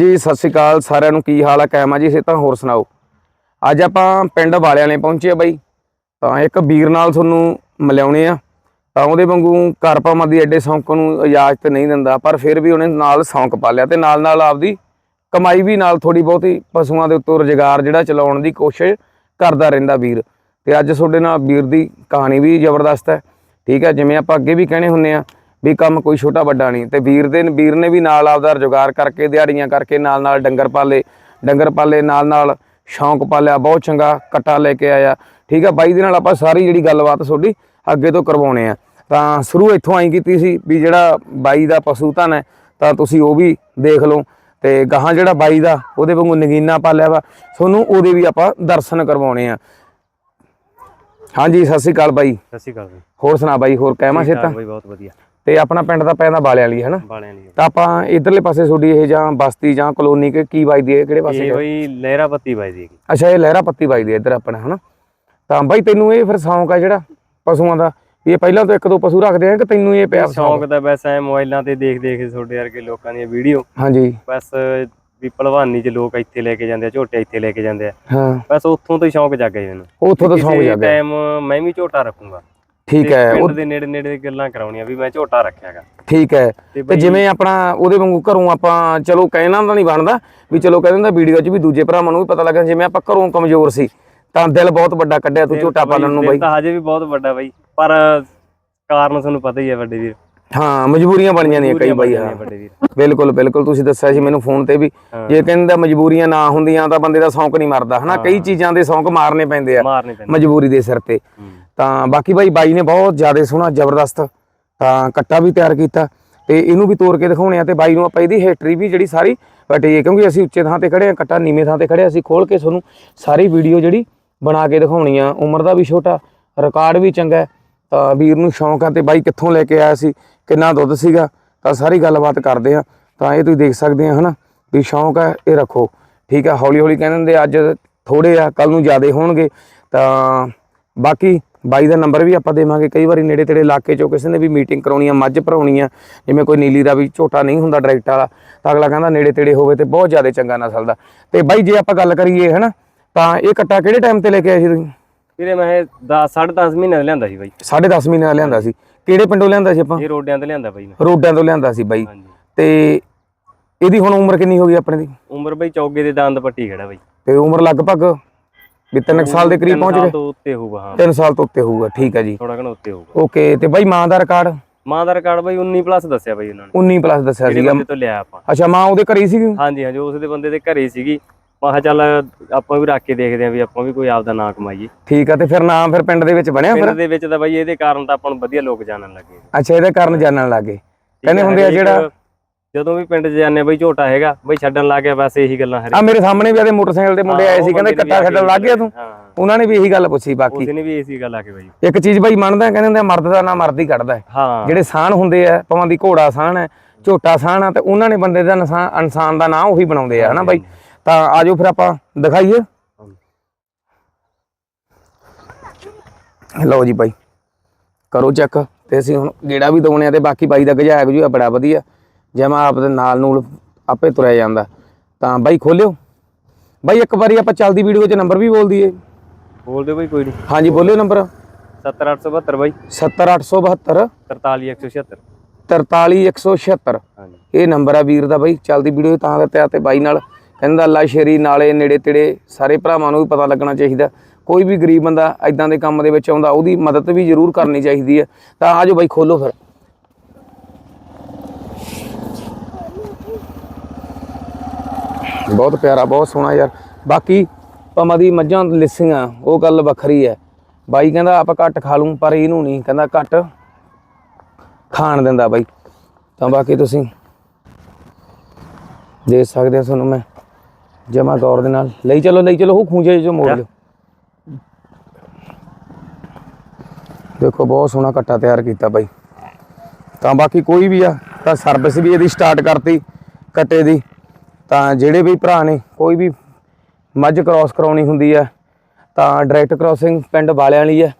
ਹਾਂਜੀ, ਸਤਿ ਸ਼੍ਰੀ ਅਕਾਲ ਸਾਰਿਆਂ ਨੂੰ। ਕੀ ਹਾਲ ਹੈ ਕੈਮਾ ਜੀ? ਸੇ ਤਾਂ ਹੋਰ ਸੁਣਾਓ। ਅੱਜ ਆਪਾਂ ਪਿੰਡ ਵਾਲਿਆਂ ਨੇ ਪਹੁੰਚੇ ਆ ਬਾਈ। ਤਾਂ ਇੱਕ ਵੀਰ ਨਾਲ ਤੁਹਾਨੂੰ ਮਿਲਾਉਣੇ ਆ। ਤਾਂ ਉਹਦੇ ਵਾਂਗੂ ਕਰਪਾਮਾ ਦੀ ਐਡੇ ਸੌਂਕ ਨੂੰ ਇਜਾਜ਼ਤ ਨਹੀਂ ਦਿੰਦਾ, ਪਰ ਫਿਰ ਵੀ ਉਹਨੇ ਨਾਲ ਸੌਂਕ ਪਾ ਲਿਆ ਤੇ ਨਾਲ ਨਾਲ ਆਪਦੀ ਕਮਾਈ ਵੀ ਨਾਲ ਥੋੜੀ ਬਹੁਤੀ ਪਸ਼ੂਆਂ ਦੇ ਉੱਤੋਂ ਰੁਜ਼ਗਾਰ ਜਿਹੜਾ ਚਲਾਉਣ ਦੀ ਕੋਸ਼ਿਸ਼ ਕਰਦਾ ਰਹਿੰਦਾ ਵੀਰ। ਤੇ ਅੱਜ ਤੁਹਾਡੇ ਨਾਲ ਵੀਰ ਦੀ ਕਹਾਣੀ ਵੀ ਜ਼ਬਰਦਸਤ ਹੈ। ਠੀਕ ਹੈ, ਜਿਵੇਂ ਆਪਾਂ ਅੱਗੇ ਵੀ ਕਹਿੰਦੇ ਹੁੰਨੇ ਆ ਵੀ ਕੰਮ ਕੋਈ ਛੋਟਾ ਵੱਡਾ ਨਹੀਂ। ਤੇ ਵੀਰ ਦੇ ਵੀਰ ਨੇ ਵੀ ਨਾਲ ਆਪਦਾ ਰੁਜ਼ਗਾਰ ਕਰਕੇ ਦਿਹਾੜੀਆਂ ਕਰਕੇ ਨਾਲ ਨਾਲ ਡੰਗਰ ਪਾਲੇ। ਡੰਗਰ ਪਾਲੇ ਨਾਲ ਨਾਲ ਸ਼ੌਂਕ ਪਾਲਿਆ ਬਹੁਤ ਚੰਗਾ ਕੱਟਾ ਲੈ ਕੇ ਆਇਆ। ਠੀਕ ਹੈ ਬਾਈ ਦੇ ਨਾਲ ਆਪਾਂ ਸਾਰੀ ਜਿਹੜੀ ਗੱਲਬਾਤ ਤੁਹਾਡੀ ਅੱਗੇ ਤੋਂ ਕਰਵਾਉਣੇ ਆ। ਤਾਂ ਸ਼ੁਰੂ ਇੱਥੋਂ ਆਈ ਕੀਤੀ ਸੀ ਵੀ ਜਿਹੜਾ ਬਾਈ ਦਾ ਪਸ਼ੂ ਧਨ ਹੈ ਤਾਂ ਤੁਸੀਂ ਉਹ ਵੀ ਦੇਖ ਲਓ। ਤੇ ਗਾਹਾਂ ਜਿਹੜਾ ਬਾਈ ਦਾ ਉਹਦੇ ਵਾਂਗੂ ਨਗੀਨਾ ਪਾਲਿਆ ਵਾ। ਤੁਹਾਨੂੰ ਉਹਦੇ ਵੀ ਆਪਾਂ ਦਰਸ਼ਨ ਕਰਵਾਉਣੇ ਆ। ਹਾਂਜੀ ਸਤਿ ਸ਼੍ਰੀ ਅਕਾਲ ਬਾਈ। ਸਤਿ ਸ਼੍ਰੀ ਅਕਾਲ ਹੋਰ ਸੁਣਾ ਬਾਈ ਹੋਰ ਕਹਿਮਾ ਠਾਕ ਬਈ ਬਹੁਤ ਵਧੀਆ। ਤੇ ਆਪਣਾ ਪਿੰਡ ਦਾ ਪੈਂਦਾ ਬਾਲਿਆਂ ਵਾਲੀ ਹੈ ਨਾ ਬਾਲਿਆਂ ਲਈ। ਤਾਂ ਆਪਾਂ ਇਧਰਲੇ ਪਾਸੇ ਤੁਹਾਡੀ ਇਹ ਜਾਂ ਬਸਤੀ ਜਾਂ ਕਲੋਨੀ ਕਿ ਕੀ ਵੱਜਦੀ ਹੈ ਕਿਹੜੇ ਪਾਸੇ ਇਹ ਹੈ? ਬਈ ਲਹਿਰਾ ਪੱਤੀ ਵੱਜਦੀ ਹੈਗੀ। ਅੱਛਾ ਇਹ ਲਹਿਰਾ ਪੱਤੀ ਵੱਜਦੀ ਹੈ ਇੱਧਰ ਆਪਣਾ ਹਨਾ? ਤਾਂ ਬਾਈ ਤੈਨੂੰ ਇਹ ਫਿਰ ਸ਼ੌਂਕ ਆ ਜਿਹੜਾ ਪਸ਼ੂਆਂ ਦਾ? ਇਹ ਪਹਿਲਾਂ ਤੋਂ ਇੱਕ ਦੋ ਪਸ਼ੂ ਰੱਖਦੇ ਆ ਕਿ ਤੈਨੂੰ ਇਹ ਪਿਆ ਸ਼ੌਂਕ? ਤਾਂ ਵੈਸੇ ਐ ਮੋਬਾਈਲਾਂ ਤੇ ਦੇਖ ਦੇਖ ਤੁਹਾਡੇ ਵਰਗੇ ਲੋਕਾਂ ਦੀਆਂ ਵੀਡੀਓ। ਹਾਂਜੀ। ਬਸ ਵੀ ਭਲਵਾਨੀ 'ਚ ਲੋਕ ਇੱਥੇ ਲੈ ਕੇ ਜਾਂਦੇ ਆ ਝੋਟੇ ਇੱਥੇ ਲੈ ਕੇ ਜਾਂਦੇ ਆ। ਹਾਂ। ਬਸ ਉੱਥੋਂ ਤੋਂ ਹੀ ਸ਼ੌਂਕ ਜਾਗ ਗਿਆ ਮੈਨੂੰ। ਉੱਥੋਂ ਤੋਂ ਸ਼ੌਂਕ ਜਾਗਿਆ। ਟਾਈਮ ਮੈਂ ਵੀ ਝੋਟਾ ਰੱਖੂੰਗਾ। ਠੀਕ ਹੈ ਉਹ ਪਿੰਡ ਦੇ ਨੇੜੇ ਨੇੜੇ ਗੱਲਾਂ ਕਰਾਉਣੀਆਂ ਵੀ ਮੈਂ ਝੋਟਾ ਰੱਖਿਆਗਾ ਠੀਕ ਹੈ ਤੇ ਜਿਵੇਂ ਆਪਣਾ ਉਹਦੇ ਵਾਂਗੂ ਘਰੋਂ ਆਪਾਂ ਚਲੋ ਕਹਿਣਾ ਤਾਂ ਨਹੀਂ ਬਣਦਾ ਵੀ ਚਲੋ ਕਹਿੰਦੇ ਹੁੰਦਾ ਵੀਡੀਓ 'ਚ ਵੀ ਦੂਜੇ ਭਰਾਵਾਂ ਨੂੰ ਵੀ ਪਤਾ ਲੱਗਾ ਜਿਵੇਂ ਆਪਾਂ ਘਰੋਂ ਕਮਜ਼ੋਰ ਸੀ ਤਾਂ ਦਿਲ ਬਹੁਤ ਵੱਡਾ ਕੱਢਿਆ ਤੂੰ ਝੋਟਾ ਪਾਲਣ ਨੂੰ ਬਾਈ। ਤਾਂ ਹਜੇ ਵੀ ਬਹੁਤ ਵੱਡਾ ਬਈ ਪਰ ਕਾਰਨ ਤੁਹਾਨੂੰ ਪਤਾ ਹੀ ਹੈ ਵੱਡੇ ਵੀਰ। ਹਾਂ ਮਜਬੂਰੀਆਂ ਬਣ ਜਾਂਦੀਆਂ ਕਈ ਬਾਈ ਹਾਂ। ਬਿਲਕੁਲ ਬਿਲਕੁਲ ਤੁਸੀਂ ਦੱਸਿਆ ਸੀ ਮੈਨੂੰ ਫੋਨ ਤੇ ਵੀ। ਜੇ ਕਹਿੰਦਾ ਮਜਬੂਰੀਆਂ ਨਾ ਹੁੰਦੀਆਂ ਤਾਂ ਬੰਦੇ ਦਾ ਸ਼ੌਂਕ ਨਹੀਂ ਮਰਦਾ ਹਨਾ? ਕਈ ਚੀਜ਼ਾਂ ਦੇ ਸ਼ੌਂਕ ਮਾਰਨੇ ਪੈਂਦੇ ਆ ਮਜਬੂਰੀ ਦੇ ਸਿਰ ਤੇ। ਤਾਂ ਬਾਕੀ ਬਾਈ ਬਾਈ ਨੇ ਬਹੁਤ ਜ਼ਿਆਦਾ ਸੋਹਣਾ ਜ਼ਬਰਦਸਤ ਤਾਂ ਕੱਟਾ ਵੀ ਤਿਆਰ ਕੀਤਾ ਤੇ ਇਹਨੂੰ ਵੀ ਤੋੜ ਕੇ ਦਿਖਾਉਣੇ ਆ ਤੇ ਬਾਈ ਨੂੰ ਆਪਾਂ ਇਹਦੀ ਹਿਸਟਰੀ ਵੀ ਜਿਹੜੀ ਸਾਰੀ ਬਟੇ ਕਿਉਂਕਿ ਅਸੀਂ ਉੱਚੇ ਥਾਂ ਤੇ ਖੜੇ ਆ ਕੱਟਾ ਨੀਵੇਂ ਥਾਂ ਤੇ ਖੜੇ ਅਸੀਂ ਖੋਲ ਕੇ ਤੁਹਾਨੂੰ ਸਾਰੀ ਵੀਡੀਓ ਜਿਹੜੀ ਬਣਾ ਕੇ ਦਿਖਾਉਣੀ ਆ। ਉਮਰ ਦਾ ਵੀ ਛੋਟਾ, ਰਿਕਾਰਡ ਵੀ ਚੰਗਾ ਤਾਂ ਵੀਰ ਨੂੰ ਸ਼ੌਂਕ ਆ ਤੇ ਬਾਈ ਕਿੱਥੋਂ ਲੈ ਕੇ ਆਇਆ ਸੀ, ਕਿੰਨਾ ਦੁੱਧ ਸੀਗਾ, ਤਾਂ ਸਾਰੀ ਗੱਲਬਾਤ ਕਰਦੇ ਆ ਤਾਂ ਇਹ ਤੁਸੀਂ ਦੇਖ ਸਕਦੇ ਆ, ਹਨਾ, ਵੀ ਸ਼ੌਂਕ ਹੈ ਇਹ ਰੱਖੋ, ਠੀਕ ਆ ਹੌਲੀ ਹੌਲੀ ਕਹਿੰਦੇ ਹੁੰਦੇ ਅੱਜ ਥੋੜੇ ਆ ਕੱਲ ਨੂੰ ਜ਼ਿਆਦੇ ਹੋਣਗੇ, ਤਾਂ ਬਾਕੀ ਬਾਈ ਦਾ ਨੰਬਰ ਵੀ ਆਪਾਂ ਦੇਵਾਂਗੇ। ਕਈ ਵਾਰੀ ਨੇੜੇ ਤੇੜੇ ਇਲਾਕੇ ਚੋਂ ਕਿਸੇ ਨੇ ਵੀ ਮੀਟਿੰਗ ਕਰਾਉਣੀ ਆ ਮੱਝ ਭਰਾਉਣੀ ਆ ਜਿਵੇਂ ਕੋਈ ਨੀਲੀ ਦਾ ਵੀ ਝੋਟਾ ਨਹੀਂ ਹੁੰਦਾ ਡਾਇਰੈਕਟ ਵਾਲਾ ਤਾਂ ਅਗਲਾ ਕਹਿੰਦਾ ਨੇੜੇ ਤੇੜੇ ਹੋਵੇ ਤੇ ਬਹੁਤ ਜ਼ਿਆਦਾ ਚੰਗਾ ਨਸਲ ਦਾ। ਤੇ ਬਾਈ ਜੇ ਆਪਾਂ ਗੱਲ ਕਰੀਏ ਹਨਾ ਤਾਂ ਇਹ ਕੱਟਾ ਕਿਹੜੇ ਟਾਈਮ ਤੇ ਲੈ ਕੇ ਆਏ ਸੀ ਤੁਸੀਂ? ਵੀਰੇ ਮੈਂ 10 10.5 ਮਹੀਨੇ ਦਾ ਲਿਆਂਦਾ ਸੀ ਬਾਈ। 10.5 ਮਹੀਨੇ ਦਾ ਲਿਆਂਦਾ ਸੀ। ਕਿਹੜੇ ਪਿੰਡੋਂ ਲਿਆਂਦਾ ਸੀ ਆਪਾਂ? ਇਹ ਰੋਡਿਆਂ ਤੇ ਲਿਆਂਦਾ ਬਾਈ ਮੈਂ। ਰੋਡਾਂ ਤੋਂ ਲਿਆਂਦਾ ਸੀ ਬਾਈ। ਤੇ ਇਹਦੀ ਹੁਣ ਉਮਰ ਕਿੰਨੀ ਹੋ ਗਈ ਆਪਣੇ ਦੀ? ਉਮਰ ਬਾਈ ਚੌਗੇ ਦੇ ਦੰਦ ਪੱਟੀ ਖੜਾ ਬਾਈ। ਤੇ ਉਮਰ ਲਗਭਗ ਵੀ 3 ਸਾਲ ਦੇ ਕਰੀਬ ਪਹੁੰਚ ਗਏ? ਤੋਂ ਉੱਤੇ ਹੋਊਗਾ ਹਾਂ। 3 ਸਾਲ ਤੋਂ ਉੱਤੇ ਹੋਊਗਾ ਠੀਕ ਹੈ ਜੀ। ਥੋੜਾ ਘਣਾ ਉੱਤੇ ਹੋਊਗਾ। ਓਕੇ ਤੇ ਬਾਈ ਮਾਂ ਦਾ ਰਿਕਾਰਡ ਮਾਂ ਦਾ ਰਿਕਾਰਡ ਬਾਈ 19 ਪਲੱਸ ਦੱਸਿਆ ਬਾਈ ਉਹਨਾਂ ਨੇ। 19 ਪਲੱਸ ਦੱਸਿਆ ਸੀਗਾ। ਤੋਂ ਲਿਆ ਆਪਾਂ। ਅੱਛਾ ਮਾਂ ਉਹਦੇ ਘਰੇ ਸੀਗੀ? ਹਾਂਜੀ ਹਾਂਜੀ ਉਸ ਦੇ ਬੰਦੇ ਦੇ ਘਰੇ ਸੀਗੀ। ਮੈਂ ਕਿਹਾ ਚੱਲ ਆਪਾਂ ਵੀ ਰੱਖ ਕੇ ਦੇਖਦੇ ਆਂ ਵੀ ਆਪਾਂ ਵੀ ਕੋਈ ਆਪਦਾ ਨਾਂ ਕਮਾਈਏ। ਠੀਕ ਆ ਤੇ ਫਿਰ ਨਾਮ ਫਿਰ ਪਿੰਡ ਦੇ ਵਿੱਚ ਬਣਿਆ ਫਿਰ? ਪਿੰਡ ਦੇ ਵਿੱਚ ਤਾਂ ਬਾਈ ਇਹਦੇ ਕਾਰਨ ਤਾਂ ਆਪਾਂ ਨੂੰ ਵਧੀਆ ਲੋਕ ਜਾਣਨ ਲੱਗੇ। ਅੱਛਾ ਇਹਦੇ ਕਾਰਨ ਜਾਣਨ ਲੱਗੇ। ਕਹਿੰਦੇ ਹੁੰਦੇ ਆ ਜਿਹੜਾ ਜਦੋਂ ਵੀ ਪਿੰਡ 'ਚ ਜਾਂਦੇ ਬਾਈ ਝੋਟਾ ਹੈਗਾ ਬਾਈ ਛੱਡਣ ਲੱਗ ਗਿਆ ਬਸ ਇਹੀ ਗੱਲਾਂ ਹਰੇ ਆ ਮੇਰੇ ਸਾਹਮਣੇ ਵੀ ਆਦੇ ਮੋਟਰਸਾਈਕਲ ਦੇ ਮੁੰਡੇ ਆਏ ਸੀ ਕਹਿੰਦੇ ਕੱਟਾ ਛੱਡਣ ਲੱਗ ਗਿਆ ਤੂੰ। ਉਹਨਾਂ ਨੇ ਵੀ ਇਹੀ ਗੱਲ ਪੁੱਛੀ ਬਾਕੀ। ਉਸੇ ਨੇ ਵੀ ਇਸੀ ਗੱਲ ਆ ਕੇ ਬਾਈ। ਇੱਕ ਚੀਜ਼ ਬਾਈ ਮੰਨਦਾ ਕਹਿੰਦੇ ਹੁੰਦੇ ਮਰਦ ਦਾ ਨਾਂ ਮਰਦ ਹੀ ਕੱਢਦਾ ਜਿਹੜੇ ਸਾਨ ਹੁੰਦੇ ਆ ਭਾਵੇਂ ਦੀ ਘੋੜਾ ਸਾਨ ਹੈ ਝੋਟਾ ਸਾਨ ਆ ਤੇ ਉਹਨਾਂ ਨੇ ਬੰਦੇ ਦਾ ਇਨਸਾਨ ਇਨਸਾਨ ਦਾ ਨਾਂ ਉਹੀ ਬਣਾਉਂਦੇ ਆ ਹਨਾ ਬਾਈ? ਤਾਂ ਆਜੋ ਫਿਰ ਆਪਾਂ ਦਿਖਾਈਏ। ਲਓ ਜੀ ਬਾਈ। ਕਰੋ ਚੈੱਕ ਤੇ ਅਸੀਂ ਹੁਣ ਗੇੜਾ ਵੀ ਦਵਾਉਣੇ ਆ ਤੇ ਬਾਕੀ ਬਾਈ ਦਾ ਗਜਾਇਕ ਜੂ ਬੜਾ ਵਧੀਆ। ਜਿਵੇਂ ਆਪ ਦੇ ਨਾਲ ਨੂਲ ਆਪੇ ਤੁਰਿਆ ਜਾਂਦਾ ਤਾਂ ਬਾਈ ਖੋਲਿਓ। ਬਾਈ ਇੱਕ ਵਾਰੀ ਆਪਾਂ ਚੱਲਦੀ ਵੀਡੀਓ 'ਚ ਨੰਬਰ ਵੀ ਬੋਲ ਦਈਏ। ਬੋਲ ਦਿਓ ਬਾਈ ਕੋਈ ਨਹੀਂ। ਹਾਂਜੀ ਬੋਲਿਓ ਨੰਬਰ। 70872 ਬਾਈ। 70872 43176 43176 ਹਾਂਜੀ। ਇਹ ਨੰਬਰ ਆ ਵੀਰ ਦਾ ਬਾਈ ਚੱਲਦੀ ਵੀਡੀਓ ਤਾਂ ਦਿੱਤਾ ਤੇ ਬਾਈ ਨਾਲ। ਕਹਿੰਦਾ ਅੱਲਾ ਸ਼ੇਰੀ ਨਾਲੇ ਨੇੜੇ ਤੇੜੇ ਸਾਰੇ ਭਰਾਵਾਂ ਨੂੰ ਵੀ ਪਤਾ ਲੱਗਣਾ ਚਾਹੀਦਾ। ਕੋਈ ਵੀ ਗਰੀਬ ਬੰਦਾ ਐਦਾਂ ਦੇ ਕੰਮ ਦੇ ਵਿੱਚ ਆਉਂਦਾ ਉਹਦੀ ਮਦਦ ਵੀ ਜ਼ਰੂਰ ਕਰਨੀ ਚਾਹੀਦੀ ਹੈ। ਤਾਂ ਆਜੋ ਬਾਈ ਖੋਲੋ ਫਿਰ। ਬਹੁਤ ਪਿਆਰਾ ਬਹੁਤ ਸੋਹਣਾ ਯਾਰ। ਬਾਕੀ ਭਾਵੇਂ ਦੀ ਮੱਝਾਂ ਲਿਸੀਆਂ ਉਹ ਗੱਲ ਵੱਖਰੀ ਹੈ ਬਾਈ ਕਹਿੰਦਾ ਆਪਾਂ ਘੱਟ ਖਾ ਲੂੰ ਪਰ ਇਹਨੂੰ ਨਹੀਂ ਕਹਿੰਦਾ ਘੱਟ ਖਾਣ ਦਿੰਦਾ ਬਾਈ। ਤਾਂ ਬਾਕੀ ਤੁਸੀਂ ਦੇਖ ਸਕਦੇ ਹੋ ਤੁਹਾਨੂੰ ਮੈਂ ਜਮਾ ਗੌਰ ਦੇ ਨਾਲ। ਲਈ ਚਲੋ ਲਈ ਚਲੋ ਉਹ ਖੂੰਜੇ ਜੋ ਮੋੜ ਲਿਓ। ਦੇਖੋ ਬਹੁਤ ਸੋਹਣਾ ਕੱਟਾ ਤਿਆਰ ਕੀਤਾ ਬਾਈ। ਤਾਂ ਬਾਕੀ ਕੋਈ ਵੀ ਆ ਤਾਂ ਸਰਵਿਸ ਵੀ ਇਹਦੀ ਸਟਾਰਟ ਕਰਤੀ ਕੱਟੇ ਦੀ। ਤਾਂ ਜਿਹੜੇ ਵੀ ਭਰਾ ਨੇ, ਕੋਈ ਵੀ ਮੱਝ ਕ੍ਰਾਸ ਕਰਾਉਣੀ ਹੁੰਦੀ ਆ ਤਾਂ ਡਾਇਰੈਕਟ ਕ੍ਰਾਸਿੰਗ ਪਿੰਡ ਵਾਲਿਆਂ ਲਈ ਹੈ।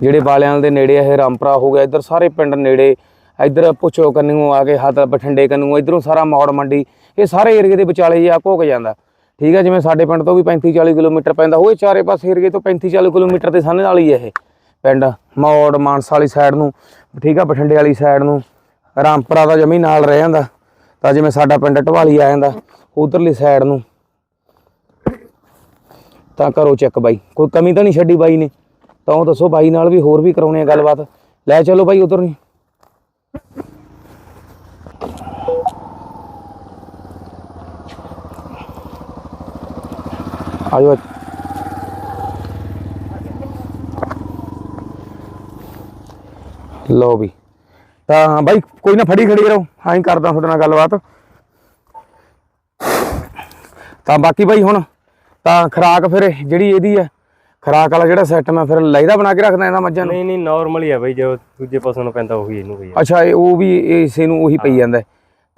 ਜਿਹੜੇ ਵਾਲਿਆਂ ਦੇ ਨੇੜੇ ਇਹ ਰਾਮਪਰਾ ਹੋ ਗਿਆ, ਇੱਧਰ ਸਾਰੇ ਪਿੰਡ ਨੇੜੇ, ਇੱਧਰ ਪੁੱਛੋ ਕੰਨੂ ਆ ਕੇ, ਹੱਥ ਬਠਿੰਡੇ ਕੰਨੂ ਇਧਰੋਂ ਸਾਰਾ ਮੌੜ ਮੰਡੀ, ਇਹ ਸਾਰੇ ਏਰੀਏ ਦੇ ਵਿਚਾਲੇ ਜਿਹਾ ਘੋਕ ਜਾਂਦਾ। ਠੀਕ ਹੈ ਜਿਵੇਂ ਸਾਡੇ ਪਿੰਡ ਤੋਂ ਵੀ 35 40 ਕਿਲੋਮੀਟਰ ਪੈਂਦਾ ਹੋਏ ਚਾਰੇ ਪਾਸੇ ਏਰੀਏ ਤੋਂ 35 40 ਕਿਲੋਮੀਟਰ ਦੇ ਸਾਹਮਣੇ ਨਾਲ ਹੀ ਹੈ ਇਹ ਪਿੰਡ, ਮੌੜ, ਮਾਨਸਾ ਵਾਲੀ ਸਾਈਡ ਨੂੰ, ਠੀਕ ਆ, ਬਠਿੰਡੇ ਵਾਲੀ ਸਾਈਡ ਨੂੰ, ਰਾਮਪਰਾ ਦਾ ਜਮੀ ਨਾਲ ਰਹਿ ਜਾਂਦਾ। ਤਾਂ ਜਿਵੇਂ ਸਾਡਾ ਪਿੰਡ ਢਵਾਲੀ ਆ ਜਾਂਦਾ, ਉਧਰਲੀ ਸਾਈਡ ਨੂੰ। ਤਾਂ ਕਰੋ ਚੈੱਕ ਬਾਈ। ਕੋਈ ਕਮੀ ਤਾਂ ਨਹੀਂ ਛੱਡੀ ਬਾਈ ਨੇ। ਤਾਂ ਉਹ ਦੱਸੋ ਬਾਈ ਨਾਲ ਵੀ ਹੋਰ ਵੀ ਕਰਾਉਣੇ ਆ ਗੱਲਬਾਤ। ਲੈ ਚਲੋ ਬਾਈ ਉਧਰ ਨਹੀਂ ਆਜੋ ਲਓ ਵੀ। ਤਾਂ ਬਾਈ ਕੋਈ ਨਾ ਫੜੀ ਖੜੀ ਰਹੋ। ਹਾਂ ਹੀ ਕਰਦਾ ਤੁਹਾਡੇ ਨਾਲ ਗੱਲਬਾਤ। ਤਾਂ ਬਾਕੀ ਬਾਈ ਹੁਣ ਤਾਂ ਖਰਾਕ ਫਿਰ ਜਿਹੜੀ ਇਹਦੀ ਹੈ ਖਰਾਕ ਵਾਲਾ ਜਿਹੜਾ ਸੈੱਟ ਮੈਂ ਫਿਰ ਲਾਈਦਾ ਬਣਾ ਕੇ ਰੱਖਦਾ ਇਹਦਾ ਮੱਝਾਂ ਨੂੰ? ਨਹੀਂ ਨਹੀਂ ਨਾਰਮਲ ਹੀ ਆ ਬਈ ਜੋ ਦੂਜੇ ਪਸ਼ੂ ਨੂੰ ਪੈਂਦਾ ਉਹੀ ਇਹਨੂੰ ਬਈ। ਅੱਛਾ ਇਹ ਉਹ ਵੀ ਇਸੇ ਨੂੰ ਉਹੀ ਪਈ ਜਾਂਦਾ ਹੈ।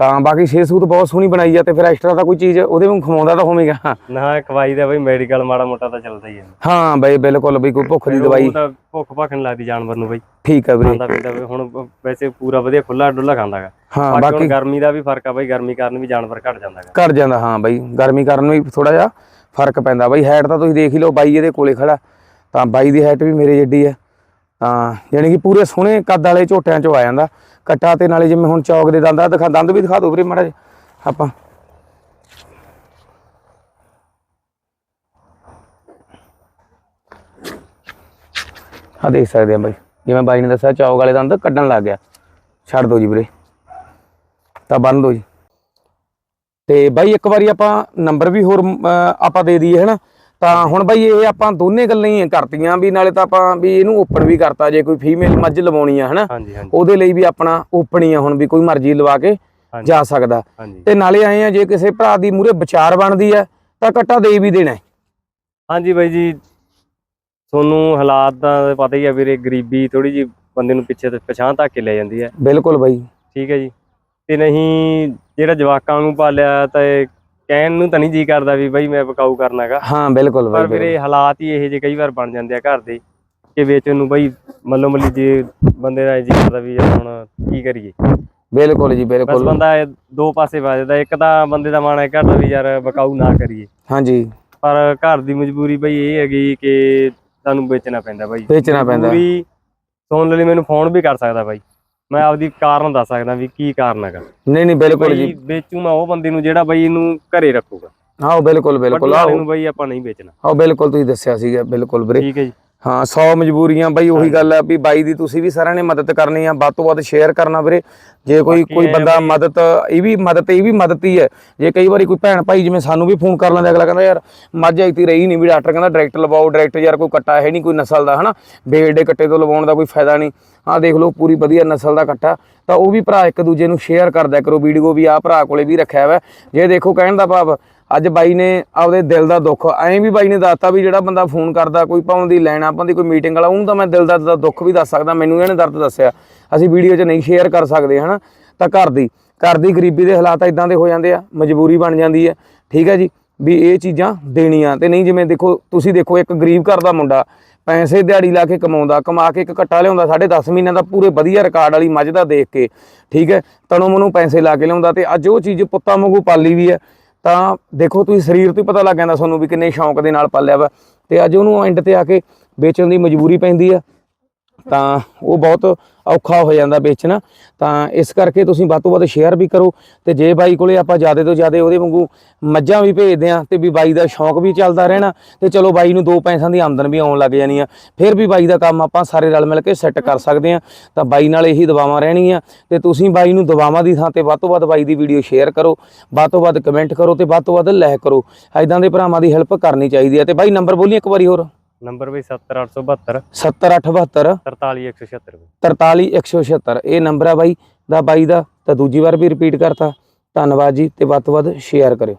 ਤਾਂ ਬਾਕੀ ਛੇ ਸੂਤ ਬਹੁਤ ਸੋਹਣੀ ਬਣਾਈ ਆ ਤੇ ਫਿਰ ਐਕਸਟਰਾ ਤਾਂ ਕੋਈ ਚੀਜ਼ ਉਹਦੇ ਨੂੰ ਖਵਾਉਂਦਾ ਤਾਂ ਹੋਵੇਗਾ। ਨਾ ਖਵਾਈ ਦਾ ਬਈ ਮੈਡੀਕਲ ਮਾੜਾ ਮੋਟਾ ਤਾਂ ਚੱਲਦਾ ਹੀ ਹੈ ਹਾਂ ਬਈ ਬਿਲਕੁਲ ਬਈ ਕੋਈ ਭੁੱਖ ਦੀ ਦਵਾਈ। ਤਾਂ ਭੁੱਖ ਭਾਖਣ ਲੱਗਦੀ ਜਾਨਵਰ ਨੂੰ ਬਈ। ਠੀਕ ਹੈ ਵੀਰੇ। ਹੁਣ ਵੈਸੇ ਪੂਰਾ ਵਧੀਆ ਖੁੱਲਾ ਡੁੱਲਾ ਖਾਂਦਾਗਾ ਹਾਂ ਬਾਕੀ ਗਰਮੀ ਦਾ ਵੀ ਫ਼ਰਕ ਆ ਬਈ ਗਰਮੀ ਕਾਰਨ ਵੀ ਜਾਨਵਰ ਘਟ ਜਾਂਦਾਗਾ ਘਟ ਜਾਂਦਾ ਹਾਂ ਬਾਈ ਗਰਮੀ ਕਾਰਨ ਵੀ ਥੋੜਾ ਜਿਹਾ ਫ਼ਰਕ ਪੈਂਦਾ। ਬਾਈ ਹਾਈਟ ਤਾਂ ਤੁਸੀਂ ਦੇਖ ਹੀ ਲਓ ਬਾਈ ਇਹਦੇ ਕੋਲੇ ਖੜਾ। ਤਾਂ ਬਾਈ ਦੀ ਹਾਈਟ ਵੀ ਮੇਰੇ ਜਿੱਡੀ ਹੈ ਤਾਂ ਯਾਨੀ ਕਿ ਪੂਰੇ ਸੋਹਣੇ ਕੱਦ ਵਾਲੇ ਝੋਟਿਆਂ ਚੋਂ ਆ ਜਾਂਦਾ। ਕੱਟਾ ਤੇ ਨਾਲੇ ਜਿਵੇਂ ਹੁਣ ਚੌਕ ਦੇ ਦੰਦ ਆ, ਦਿਖਾ, ਦੰਦ ਵੀ ਦਿਖਾ ਦਿਓ ਵੀਰੇ ਮਾੜਾ ਜਿਹਾ। ਆਪਾਂ। ਆ ਦੇਖ ਸਕਦੇ ਆ ਬਾਈ। ਜਿਵੇਂ ਬਾਈ ਨੇ ਦੱਸਿਆ ਚੌਕ ਵਾਲੇ ਦੰਦ ਕੱਢਣ ਲੱਗ ਗਿਆ। ਛੱਡ ਦਿਓ ਜੀ ਵੀਰੇ। ਤਾਂ ਬੰਨ ਦਿਓ ਜੀ। ਤੇ ਬਾਈ ਇੱਕ ਵਾਰੀ ਆਪਾਂ ਨੰਬਰ ਵੀ ਹੋਰ ਆਪਾਂ ਦੇ ਦਈਏ, ਹਨਾ? ਤਾਂ ਹੁਣ ਬਾਈ ਇਹ ਆਪਾਂ ਦੋਨੇ ਗੱਲਾਂ ਹੀ ਕਰਤੀਆਂ ਵੀ ਨਾਲੇ ਤਾਂ ਆਪਾਂ ਵੀ ਇਹਨੂੰ ਓਪਨ ਵੀ ਕਰਤਾ ਜੇ ਕੋਈ ਫੀਮੇਲ ਮੱਝ ਲਵਾਉਣੀ ਆ ਹਨਾ? ਉਹਦੇ ਲਈ ਵੀ ਆਪਣਾ ਓਪਨ ਹੀ ਆ ਹੁਣ ਵੀ ਕੋਈ ਮਰਜ਼ੀ ਲਵਾ ਕੇ ਜਾ ਸਕਦਾ। ਤੇ ਨਾਲੇ ਆਏ ਆ ਜੇ ਕਿਸੇ ਭਰਾ ਦੀ ਮੂਰੇ ਵਿਚਾਰ ਬਣਦੀ ਹੈ ਤਾਂ ਕੱਟਾ ਦੇ ਵੀ ਦੇਣਾ। ਹਾਂਜੀ ਬਾਈ ਜੀ ਤੁਹਾਨੂੰ ਹਾਲਾਤ ਦਾ ਪਤਾ ਹੀ ਆ ਵੀਰੇ ਗਰੀਬੀ ਥੋੜੀ ਜੀ ਬੰਦੇ ਨੂੰ ਪਿੱਛੇ ਤੇ ਪਛਾਣ ਧੱਕ ਕੇ ਲੈ ਜਾਂਦੀ ਹੈ। ਬਿਲਕੁਲ ਬਾਈ। ਠੀਕ ਹੈ ਜੀ। ਤੇ ਨਹੀਂ ਜਿਹੜਾ ਜਵਾਕਾਂ ਨੂੰ ਪਾਲਿਆ ਤਾਂ ਇਹ ਕਹਿਣ ਨੂੰ ਤਾਂ ਨਹੀਂ ਜੀ ਕਰਦਾ ਵੀ ਬਾਈ ਮੈਂ ਬਕਾਊ ਕਰਨਾਗਾ। ਹਾਂ ਬਿਲਕੁਲ ਬਾਈ ਪਰ ਵੀਰੇ ਹਾਲਾਤ ਹੀ ਇਹੋ ਜਿਹੇ ਕਈ ਵਾਰ ਬਣ ਜਾਂਦੇ ਆ ਘਰ ਦੇ ਕਿ ਵੇਚਣ ਨੂੰ ਬਾਈ ਮੱਲੋ ਮੱਲੀ ਜੇ ਬੰਦੇ ਦਾ ਜੀ ਕਰਦਾ ਵੀ ਯਾਰ ਹੁਣ ਕੀ ਕਰੀਏ। ਬਿਲਕੁਲ ਜੀ ਬਸ ਬਿਲਕੁਲ। ਬੰਦਾ ਇਹ ਦੋ ਪਾਸੇ ਵੱਜਦਾ ਇੱਕ ਤਾਂ ਬੰਦੇ ਦਾ ਮਨ ਹੈ ਕਰਦਾ ਵੀ ਯਾਰ ਬਕਾਊ ਨਾ ਕਰੀਏ। ਹਾਂਜੀ। ਪਰ ਘਰ ਦੀ ਮਜਬੂਰੀ ਬਈ ਇਹ ਹੈਗੀ ਕਿ ਤੁਹਾਨੂੰ ਵੇਚਣਾ ਪੈਂਦਾ ਬਾਈ। ਵੇਚਣਾ ਪੈਂਦਾ। ਮਜਬੂਰੀ ਸੁਣ ਲਈ ਮੈਨੂੰ ਫੋਨ ਵੀ ਕਰ ਸਕਦਾ ਬਾਈ। ਮੈਂ ਆਪਦੀ ਕਾਰਨ ਦੱਸ ਸਕਦਾ ਵੀ ਕੀ ਕਾਰਨ ਹੈਗਾ। ਨਹੀਂ ਨਹੀਂ ਬਿਲਕੁਲ ਜੀ। ਵੇਚੂ ਮੈਂ ਉਹ ਬੰਦੇ ਨੂੰ ਜਿਹੜਾ ਬਈ ਇਹਨੂੰ ਘਰੇ ਰੱਖੂਗਾ। ਆਓ ਬਿਲਕੁਲ ਬਿਲਕੁਲ। ਆਓ ਨੂੰ ਬਈ ਆਪਾਂ ਨਹੀਂ ਵੇਚਣਾ। ਆਓ ਬਿਲਕੁਲ ਤੁਸੀਂ ਦੱਸਿਆ ਸੀਗਾ ਬਿਲਕੁਲ ਵੀਰੇ। ਠੀਕ ਹੈ ਜੀ। ਹਾਂ 100 ਮਜਬੂਰੀਆਂ ਬਾਈ ਉਹੀ ਗੱਲ ਹੈ ਵੀ ਬਾਈ ਦੀ ਤੁਸੀਂ ਵੀ ਸਾਰਿਆਂ ਨੇ ਮਦਦ ਕਰਨੀ ਆ ਵੱਧ ਤੋਂ ਵੱਧ ਸ਼ੇਅਰ ਕਰਨਾ ਵੀਰੇ। ਜੇ ਕੋਈ ਕੋਈ ਬੰਦਾ ਮਦਦ ਇਹ ਵੀ ਮਦਦ ਇਹ ਵੀ ਮਦਦ ਹੀ ਹੈ। ਜੇ ਕਈ ਵਾਰੀ ਕੋਈ ਭੈਣ ਭਾਈ ਜਿਵੇਂ ਸਾਨੂੰ ਵੀ ਫੋਨ ਕਰ ਲੈਂਦਾ ਅਗਲਾ ਕਹਿੰਦਾ ਯਾਰ ਮੱਝ ਆਈ ਤੀ ਰਹੀ ਨਹੀਂ ਵੀ ਡਾਕਟਰ ਕਹਿੰਦਾ ਡਾਇਰੈਕਟ ਲਵਾਓ ਡਾਇਰੈਕਟ ਯਾਰ ਕੋਈ ਕੱਟਾ ਹੈ ਨਹੀਂ ਕੋਈ ਨਸਲ ਦਾ ਹਨਾ? ਬੇੜੇ ਕੱਟੇ ਤੋਂ ਲਵਾਉਣ ਦਾ ਕੋਈ ਫਾਇਦਾ ਨਹੀਂ ਆਹ ਦੇਖ ਲਓ ਪੂਰੀ ਵਧੀਆ ਨਸਲ ਦਾ ਕੱਟਾ। ਤਾਂ ਉਹ ਵੀ ਭਰਾ ਇੱਕ ਦੂਜੇ ਨੂੰ ਸ਼ੇਅਰ ਕਰਦਿਆ ਕਰੋ ਵੀਡੀਓ ਵੀ ਆਹ ਭਰਾ ਕੋਲੇ ਵੀ ਰੱਖਿਆ ਹੋਇਆ ਜੇ ਦੇਖੋ ਕਹਿਣ ਦਾ ਭਾਵ ਅੱਜ ਬਾਈ ਨੇ ਆਪਦੇ ਦਿਲ ਦਾ ਦੁੱਖ, ਐਂ ਵੀ ਬਾਈ ਨੇ ਦੱਸਤਾ ਵੀ ਜਿਹੜਾ ਬੰਦਾ ਫੋਨ ਕਰਦਾ, ਕੋਈ ਭਾਵੇਂ ਦੀ ਲੈਣ ਆਪਾਂ ਦੀ ਕੋਈ ਮੀਟਿੰਗ ਵਾਲਾ, ਉਹਨੂੰ ਤਾਂ ਮੈਂ ਦਿਲ ਦਾ ਦੁੱਖ ਵੀ ਦੱਸ ਸਕਦਾ, ਮੈਨੂੰ ਇਹਨੇ ਦਰਦ ਦੱਸਿਆ। ਅਸੀਂ ਵੀਡੀਓ 'ਚ ਨਹੀਂ ਸ਼ੇਅਰ ਕਰ ਸਕਦੇ, ਹਨਾ? ਤਾਂ ਘਰ ਦੀ ਘਰ ਦੀ ਗਰੀਬੀ ਦੇ ਹਾਲਾਤ ਇਦਾਂ ਦੇ ਹੋ ਜਾਂਦੇ ਆ, ਮਜਬੂਰੀ ਬਣ ਜਾਂਦੀ ਹੈ ਠੀਕ ਹੈ ਜੀ? ਵੀ ਇਹ ਚੀਜ਼ਾਂ ਦੇਣੀਆਂ ਤੇ ਨਹੀਂ, ਜਿਵੇਂ ਦੇਖੋ, ਤੁਸੀਂ ਦੇਖੋ, ਇੱਕ ਗਰੀਬ ਘਰ ਦਾ ਮੁੰਡਾ, ਪੈਸੇ ਦਿਹਾੜੀ ਲਾ ਕੇ ਕਮਾਉਂਦਾ, ਕਮਾ ਕੇ ਇੱਕ ਘੱਟਾ ਲਿਆਉਂਦਾ, ਸਾਢੇ 10 ਮਹੀਨਿਆਂ ਦਾ ਪੂਰੇ ਵਧੀਆ ਰਿਕਾਰਡ ਵਾਲੀ ਮੱਝ ਦਾ ਦੇਖ ਕੇ, ਠੀਕ ਹੈ? ਤਣੋਂ ਮਨੂੰ ਪੈਸੇ ਲਾ ਕੇ ਲਿਆਉਂਦਾ ਤੇ ਅੱਜ ਉਹ ਚੀਜ਼ ਪੁੱਤਾਂ ਵਾਂਗੂ ਪਾਲੀ ਵੀ ਹੈ ਤਾਂ ਦੇਖੋ ਤੁਸੀਂ ਸਰੀਰ ਤੋਂ ਹੀ ਪਤਾ ਲੱਗ ਜਾਂਦਾ ਤੁਹਾਨੂੰ ਵੀ ਕਿੰਨੇ ਸ਼ੌਂਕ ਦੇ ਨਾਲ ਪਾਲਿਆ ਵਾ। ਤੇ ਅੱਜ ਉਹਨੂੰ ਐਂਡ ਤੇ ਆ ਕੇ ਵੇਚਣ ਦੀ ਮਜਬੂਰੀ ਪੈਂਦੀ ਆ। ਤਾਂ ਉਹ ਬਹੁਤ ਔਖਾ ਹੋ ਜਾਂਦਾ ਵੇਚਣਾ। ਤਾਂ ਇਸ ਕਰਕੇ ਤੁਸੀਂ ਵੱਧ ਤੋਂ ਵੱਧ ਸ਼ੇਅਰ ਵੀ ਕਰੋ ਤੇ ਜੇ ਬਾਈ ਕੋਲੇ ਆਪਾਂ ਜ਼ਿਆਦਾ ਤੋਂ ਜ਼ਿਆਦਾ ਉਹਦੇ ਵਾਂਗੂ ਮੱਝਾਂ ਵੀ ਭੇਜਦੇ ਆ ਤੇ ਵੀ ਬਾਈ ਦਾ ਸ਼ੌਂਕ ਵੀ ਚੱਲਦਾ ਰਹਿਣਾ ਤੇ ਚਲੋ ਬਾਈ ਨੂੰ ਦੋ ਪੈਸਿਆਂ ਦੀ ਆਮਦਨ ਵੀ ਆਉਣ ਲੱਗ ਜਾਣੀ ਆ, ਫਿਰ ਵੀ ਬਾਈ ਦਾ ਕੰਮ ਆਪਾਂ ਸਾਰੇ ਰਲ ਮਿਲ ਕੇ ਸੈੱਟ ਕਰ ਸਕਦੇ ਆ ਤਾਂ ਬਾਈ ਨਾਲ ਇਹੀ ਦਵਾਵਾਂ ਰਹਿਣਗੀਆਂ ਤੇ ਤੁਸੀਂ ਬਾਈ ਨੂੰ ਦਵਾਵਾਂ ਦੀ ਥਾਂ ਤੇ ਵੱਧ ਤੋਂ ਵੱਧ ਬਾਈ ਦੀ ਵੀਡੀਓ ਸ਼ੇਅਰ ਕਰੋ, ਵੱਧ ਤੋਂ ਵੱਧ ਕਮੈਂਟ ਕਰੋ ਤੇ ਵੱਧ ਤੋਂ ਵੱਧ ਲਾਈਕ ਕਰੋ। ਐਦਾਂ ਦੇ ਭਰਾਵਾਂ ਦੀ ਹੈਲਪ ਕਰਨੀ ਚਾਹੀਦੀ ਹੈ ਤੇ ਬਾਈ ਨੰਬਰ ਬੋਲੀ ਇੱਕ ਵਾਰੀ ਹੋਰ। ਨੰਬਰ ਬਈ 70872 70872 43176 43176 ਇਹ ਨੰਬਰ ਆ ਬਾਈ ਦਾ ਬਾਈ ਦਾ। ਤਾਂ ਦੂਜੀ ਵਾਰ ਵੀ ਰਿਪੀਟ ਕਰਤਾ। ਧੰਨਵਾਦ ਜੀ ਤੇ ਵੱਧ ਤੋਂ ਵੱਧ ਸ਼ੇਅਰ ਕਰਿਓ।